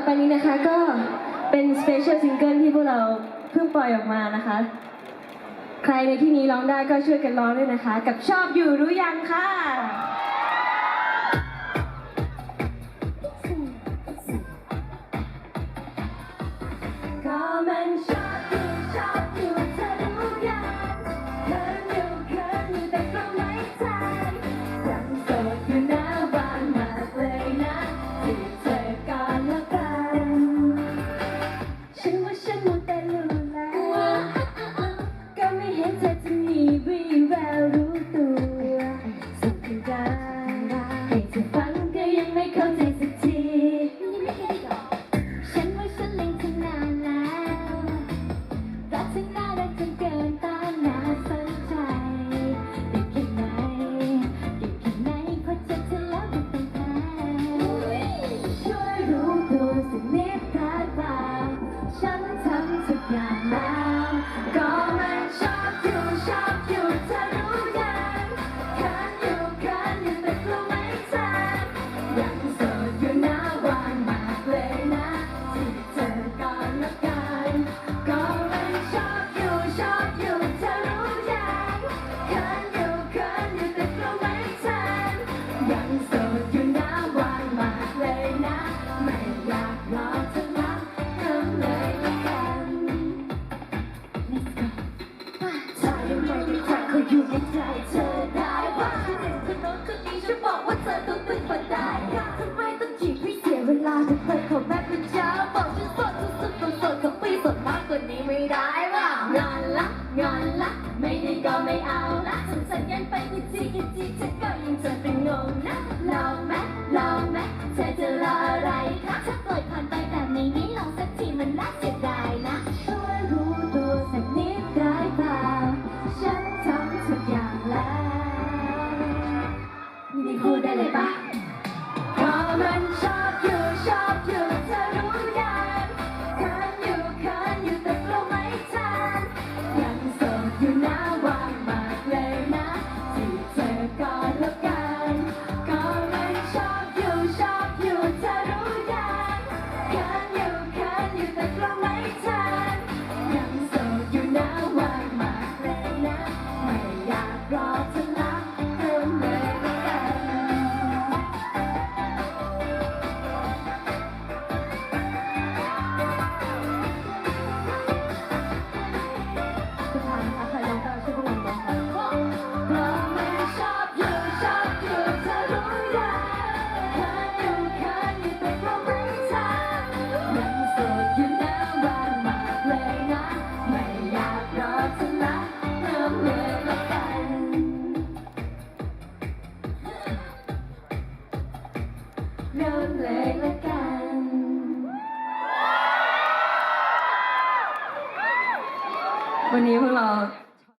อไปนี้นะคะก็เป็นสเปเชียลซิงเกิลที่พวกเราเพิ่งปล่อยออกมานะคะ ใครในที่นี้ร้องได้ก็ช่วยกันร้องด้วยนะคะ กับชอบอยู่รู้ยังค่ะก็มันช ไม่เอาละส่งสัญญาณไปกี่ทีกี่ทีฉันก็ยังจะเป็นงงนะลองไหมลองไหมเธอจะรออะไรคะถ้าปล่อยผ่านไปแบบนี้ไม่ลองสักทีมันน่าเสียดายนะช่วยรู้ตัวสักนิดได้ปล่าฉันทำทุกอย่างแล้วนี่พูดได้เลยปะเพราะมันชอบอยู่ชอบอยู่เธอ นเลยละกัน วันนี้พวกเรา